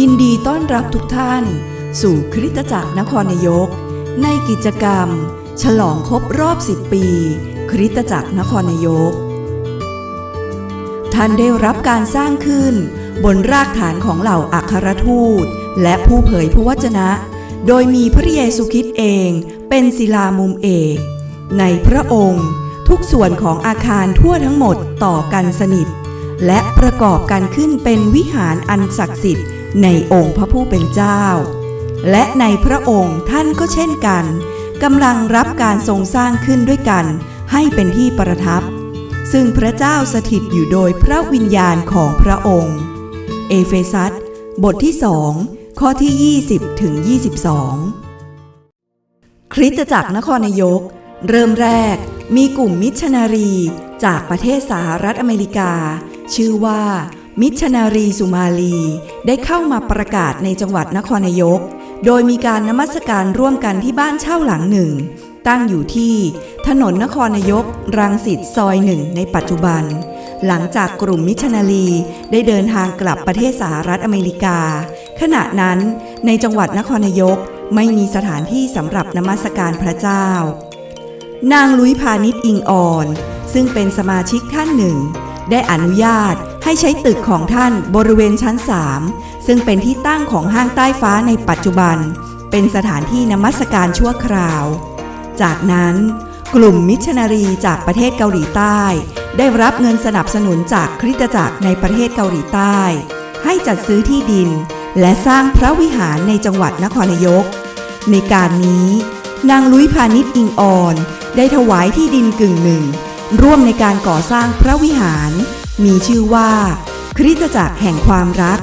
ยินดีต้อนรับทุกท่าน สู่คริสตจักรนครนายก ในกิจกรรม ฉลองครบรอบ 10 ปี คริสตจักรนครนายก ท่านได้รับการสร้างขึ้น บนรากฐานของเหล่าอัครทูต และผู้เผยพระวจนะ โดยมีพระเยซูคริสต์เองเป็นศิลามุมเอกในพระองค์ ทุกส่วนของอาคารทั่วทั้งหมดต่อกันสนิท และประกอบกันขึ้นเป็นวิหารอันศักดิ์สิทธิ์ ในองค์พระผู้เป็นเจ้า และในพระองค์ท่านก็เช่นกันกำลังรับการทรงสร้างขึ้นด้วยกันให้เป็นที่ประทับ ซึ่งพระเจ้าสถิตอยู่โดยพระวิญญาณของพระองค์ เอเฟซัสบทที่สองข้อที่ 20ถึง22 คริสตจักรนครนายก เริ่มแรกมีกลุ่มมิชชันนารี จากประเทศสหรัฐอเมริกา ชื่อว่า มิชนารีสุมาลีได้เข้ามาประกาศในจังหวัดนครนายก โดยมีการนมัสการร่วมกันที่บ้านเช่าหลังหนึ่ง ตั้งอยู่ที่ถนนนครนายก รังสิตซอยหนึ่งในปัจจุบัน หลังจากกลุ่มมิชนารีได้เดินทางกลับประเทศสหรัฐอเมริกา ขณะนั้นในจังหวัดนครนายกไม่มีสถานที่สำหรับนมัสการพระเจ้า นางลุยพาณิชย์อิงอ่อน ซึ่งเป็นสมาชิกท่านหนึ่ง ได้อนุญาต ให้ใช้ตึกของท่านบริเวณชั้น 3 ซึ่งเป็นที่ตั้งของห้างใต้ฟ้าในปัจจุบัน เป็นสถานที่นมัสการชั่วคราว จากนั้นกลุ่มมิชชันนารีจากประเทศเกาหลีใต้ ได้รับเงินสนับสนุนจากคริสตจักรในประเทศเกาหลีใต้ ให้จัดซื้อที่ดิน และสร้างพระวิหารในจังหวัดนครนายก ในการนี้ นางลุยพาณิชย์อิงออน ได้ถวายที่ดินกึ่งหนึ่ง ร่วมในการก่อสร้างพระวิหาร มีชื่อว่า คริสตจักรแห่งความรัก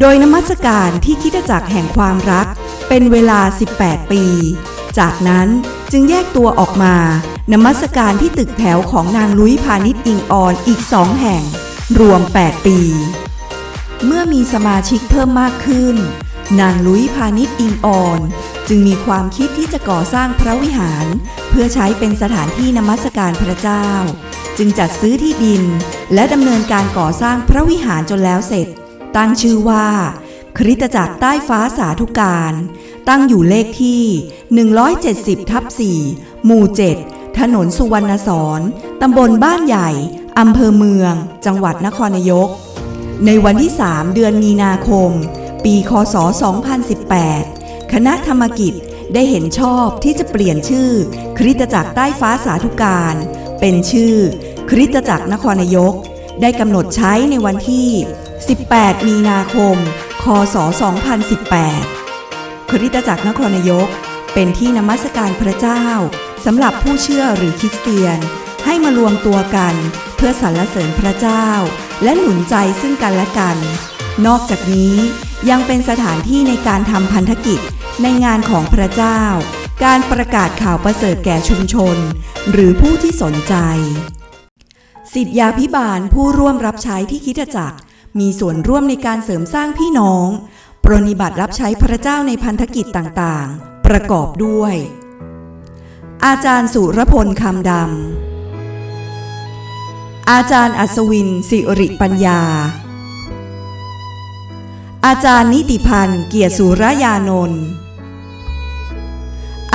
โดยนมัสการที่คริสตจักรแห่งความรัก เป็นเวลา 18 ปี จากนั้นจึงแยกตัวออกมานมัสการที่ตึกแถวของนางลุยพาณิชย์อิงออนอีกสองแห่ง รวม 8 ปี เมื่อมีสมาชิกเพิ่มมากขึ้น นางลุยพาณิชย์อิงออน จึงมีความคิดที่จะก่อสร้างพระวิหาร เพื่อใช้เป็นสถานที่นมัสการพระเจ้า จึงจัดซื้อที่ดิน และดำเนินการก่อสร้างพระวิหารจนแล้วเสร็จ ตั้งชื่อว่า คริสตจักรใต้ฟ้าสาธุการ ตั้งอยู่เลขที่ 170ทับ4หมู่ 7 ถนนสุวรรณสอนตำบลบ้านใหญ่อำเภอเมือง จังหวัดนครนายก ในวันที่ 3 เดือนมีนาคม ปีคศ 2018 คณะธรรมกิจได้เห็นชอบที่จะเปลี่ยนชื่อ คริสตจักรใต้ฟ้าสาธุการ เป็นชื่อ คริสตจักรนครนายก ได้กำหนดใช้ในวันที่ 18 มีนาคม คศ 2018 คริสตจักรนครนายก เป็นที่นมัสการพระเจ้าสำหรับผู้เชื่อหรือคริสเตียน ให้มารวมตัวกัน เพื่อสรรเสริญพระเจ้า และหนุนใจซึ่งกันและกัน นอกจากนี้ยังเป็นสถานที่ในการทำพันธกิจในงานของพระเจ้า การประกาศข่าวประเสริฐแก่ชุมชน หรือผู้ที่สนใจ สิทธยาพิบาลผู้ร่วมรับใช้ที่คิดจักร มีส่วนร่วมในการเสริมสร้างพี่น้อง ปรนนิบัติรับใช้พระเจ้าในพันธกิจต่างๆ ประกอบด้วย อาจารย์สุรพลคำดำ อาจารย์อัศวิน สิริปัญญา อาจารย์นิติพันธ์เกียรติสุรยานนท์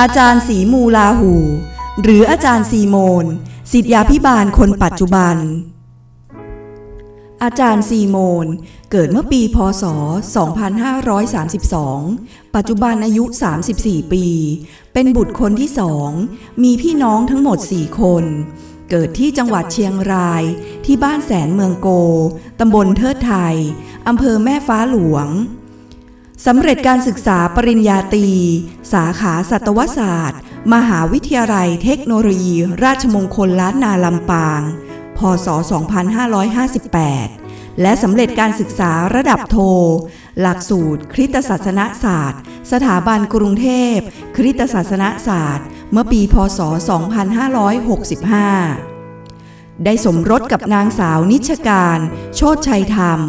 อาจารย์สีมูลาหู หรืออาจารย์ซีโมน สิทธยาพิบาลคนปัจจุบัน อาจารย์ซีโมน เกิดเมื่อปีพศ 2532 ปัจจุบันอายุ 34 ปี เป็นบุตรคนที่สอง มีพี่น้องทั้งหมด 4 คน เกิดที่จังหวัดเชียงราย ที่บ้านแสนเมืองโก ตำบลเทิดไทย อำเภอแม่ฟ้าหลวงสำเร็จการศึกษาปริญญาตรี สาขาสัตวศาสตร์ มหาวิทยาลัยเทคโนโลยี ราชมงคลล้านนาลำปาง พศ 2558 และสำเร็จการศึกษาระดับโท หลักสูตร คริสตศาสนศาสตร์ สถาบันกรุงเทพ คริสตศาสนศาสตร์ เมื่อปี พศ 2565 ได้สมรสกับนางสาวนิชการ โชตชัยธรรม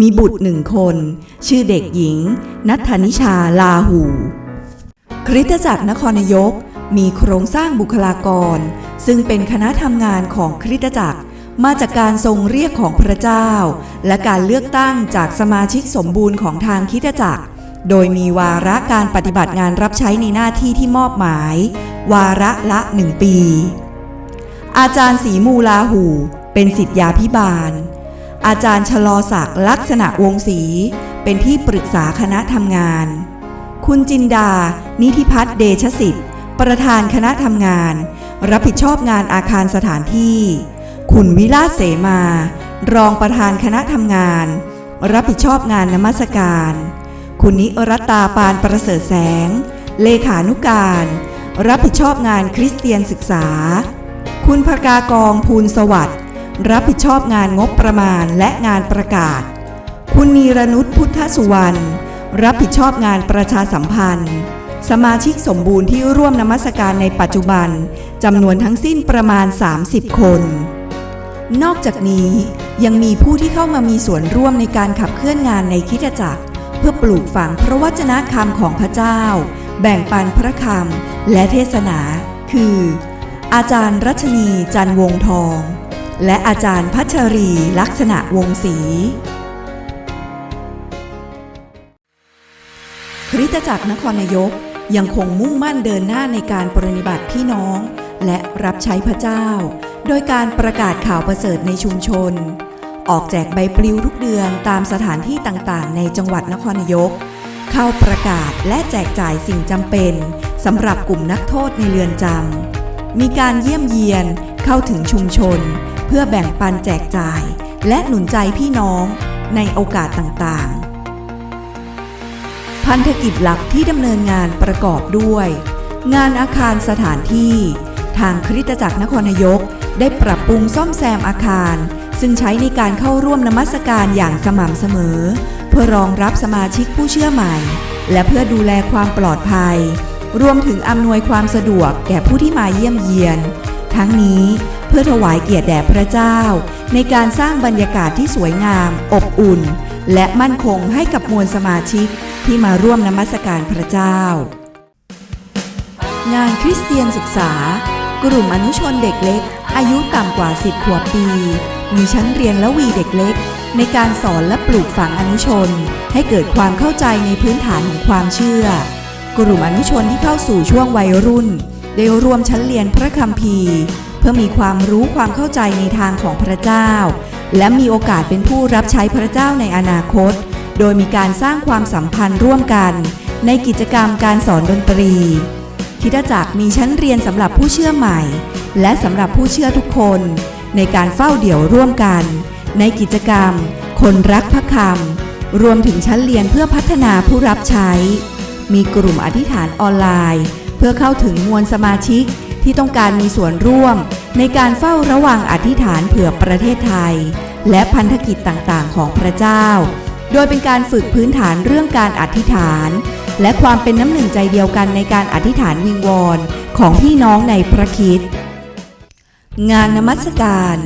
มีบุตรหนึ่งคน ชื่อเด็กหญิง นัทธนิชาลาหู คริสตจักรนครนายก มีโครงสร้างบุคลากร ซึ่งเป็นคณะทำงานของคริสตจักร มาจากการทรงเรียกของพระเจ้า และการเลือกตั้งจากสมาชิกสมบูรณ์ของทางคริดจักร โดยมีวาระการปฏิบัติงานรับใช้ในหน้าที่ที่มอบหมาย วาระละหนึ่งปี อาจารย์ศรีมูลาหู เป็นสิทธยาพิบาล อาจารย์ชะลอศักดิ์ลักษณะวงศรีเป็นที่ปรึกษาคณะทำงาน คุณจินดา นิธิพัฒน์เดชสิทธิ ประธานคณะทำงาน รับผิดชอบงานอาคารสถานที่ คุณวิลาเสมา รองประธานคณะทำงาน รับผิดชอบงานนมัสการ คุณนิรัตตาปานประเสริฐแสง เลขานุการ รับผิดชอบงานคริสเตียนศึกษา คุณพกากองภูลสวัสดิ์รับผิดชอบงานงบประมาณและงานประกาศ คุณนีรนุชพุทธสุวรรณรับผิดชอบงานประชาสัมพันธ์ สมาชิกสมบูรณ์ที่ร่วมนมัสการในปัจจุบันจำนวนทั้งสิ้นประมาณ 30 คน นอกจากนี้ยังมีผู้ที่เข้ามามีส่วนร่วมในการขับเคลื่อนงานในคริดจักร เพื่อปลูกฝังพระวจนะคำของพระเจ้า แบ่งปันพระคำและเทศนา คือ อาจารย์รัชนีจันวงทอง และอาจารย์พัชรีลักษณะวงศรีคริสตจักรนครนายก ยังคงมุ่งมั่นเดินหน้าในการปรนิบัติพี่น้อง และรับใช้พระเจ้า โดยการประกาศข่าวประเสริฐในชุมชน ออกแจกใบปลิวทุกเดือนตามสถานที่ต่างๆ ในจังหวัดนครนายก เข้าประกาศและแจกจ่ายสิ่งจำเป็นสำหรับกลุ่มนักโทษในเรือนจำมีการเยี่ยมเยียนเข้าถึงชุมชน เพื่อแบ่งปันแจกจ่าย และหนุนใจพี่น้องในโอกาสต่างๆ พันธกิจหลักที่ดำเนินงานประกอบด้วย งานอาคารสถานที่ ทางคริสตจักรนครนายก ได้ปรับปรุงซ่อมแซมอาคาร ซึ่งใช้ในการเข้าร่วมนมัสการอย่างสม่ำเสมอ เพื่อรองรับสมาชิกผู้เชื่อใหม่ และเพื่อดูแลความปลอดภัย รวมถึงอำนวยความสะดวกแก่ผู้ที่มาเยี่ยมเยียน ทั้งนี้ เพื่อถวายเกียรติแด่พระเจ้า ในการสร้างบรรยากาศที่สวยงาม อบอุ่น และมั่นคงให้กับมวลสมาชิกที่มาร่วมนมัสการพระเจ้า งานคริสเตียนศึกษา กลุ่มอนุชนเด็กเล็ก อายุต่ำกว่า 10 ขวบปี มีชั้นเรียนและวีเด็กเล็ก ในการสอนและปลูกฝังอนุชน ให้เกิดความเข้าใจในพื้นฐานของความเชื่อ กลุ่มอนุชนที่เข้าสู่ช่วงวัยรุ่น ได้รวมชั้นเรียนพระคัมภีร์ เพื่อมีความรู้ความเข้าใจในทางของพระเจ้า และมีโอกาสเป็นผู้รับใช้พระเจ้าในอนาคต โดยมีการสร้างความสัมพันธ์ร่วมกัน ในกิจกรรมการสอนดนตรี คิดจักรมีชั้นเรียนสำหรับผู้เชื่อใหม่ และสำหรับผู้เชื่อทุกคน ในการเฝ้าเดี่ยวร่วมกัน ในกิจกรรม คนรักพระคำรวมถึงชั้นเรียนเพื่อพัฒนาผู้รับใช้ มีกลุ่มอธิษฐานออนไลน์ เพื่อเข้าถึงมวลสมาชิกที่ต้องการมีส่วนร่วม ในการเฝ้าระวังอธิษฐานเผื่อประเทศไทย และพันธกิจต่างๆ ของพระเจ้า โดยเป็นการฝึกพื้นฐานเรื่องการอธิษฐาน และความเป็นน้ำหนึ่งใจเดียวกันในการอธิษฐานวิงวอนของพี่น้องในพระคิดงานนมัสการ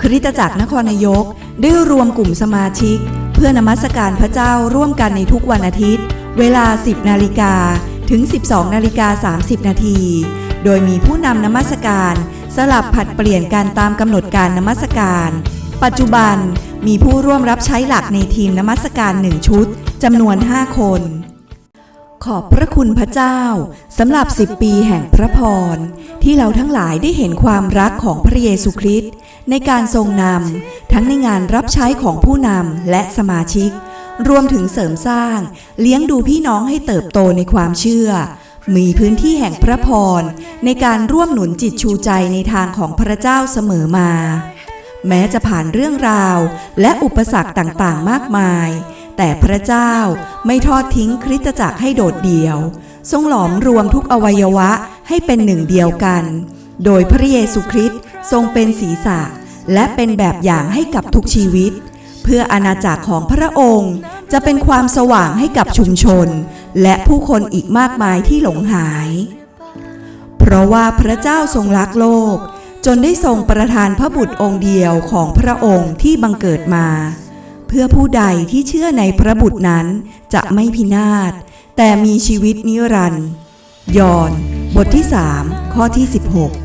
คริสตจักรนครนายกได้รวมกลุ่มสมาชิก เพื่อนมัสการพระเจ้าร่วมกันในทุกวันอาทิตย์ เวลา 10 นาฬิกา ถึง 12นาฬิกา30 นาที โดยมีผู้นำนมัสการ สลับผัดเปลี่ยนกันตามกำหนดการนมัสการ ปัจจุบันมีผู้ร่วมรับใช้หลักในทีมนมัสการหนึ่งชุดจำนวน 5 คน ขอบพระคุณพระเจ้าสำหรับ 10 ปีแห่งพระพร ที่เราทั้งหลายได้เห็นความรักของพระเยซูคริสต์ในการทรงนำทั้งในงานรับใช้ของผู้นำและสมาชิก รวมถึงเสริมสร้าง เลี้ยงดูพี่น้องให้เติบโตในความเชื่อ มีพื้นที่แห่งพระพร ในการร่วมหนุนจิตชูใจในทางของพระเจ้าเสมอมา แม้จะผ่านเรื่องราวและอุปสรรคต่างๆ มากมาย แต่พระเจ้าไม่ทอดทิ้งคริสตจักรให้โดดเดี่ยว ทรงหลอมรวมทุกอวัยวะให้เป็นหนึ่งเดียวกัน โดยพระเยซูคริสต์ทรงเป็นศีรษะ และเป็นแบบอย่างให้กับทุกชีวิต เพื่ออาณาจักรของพระองค์จะเป็นความสว่างให้กับชุมชน และผู้คนอีกมากมายที่หลงหาย เพราะว่าพระเจ้าทรงรักโลก จนได้ทรงประทานพระบุตรองค์เดียวของพระองค์ที่บังเกิดมา เพื่อผู้ใดที่เชื่อในพระบุตรนั้นจะไม่พินาศ แต่มีชีวิตนิรันดร์ยอน บทที่ 3 ข้อที่ 16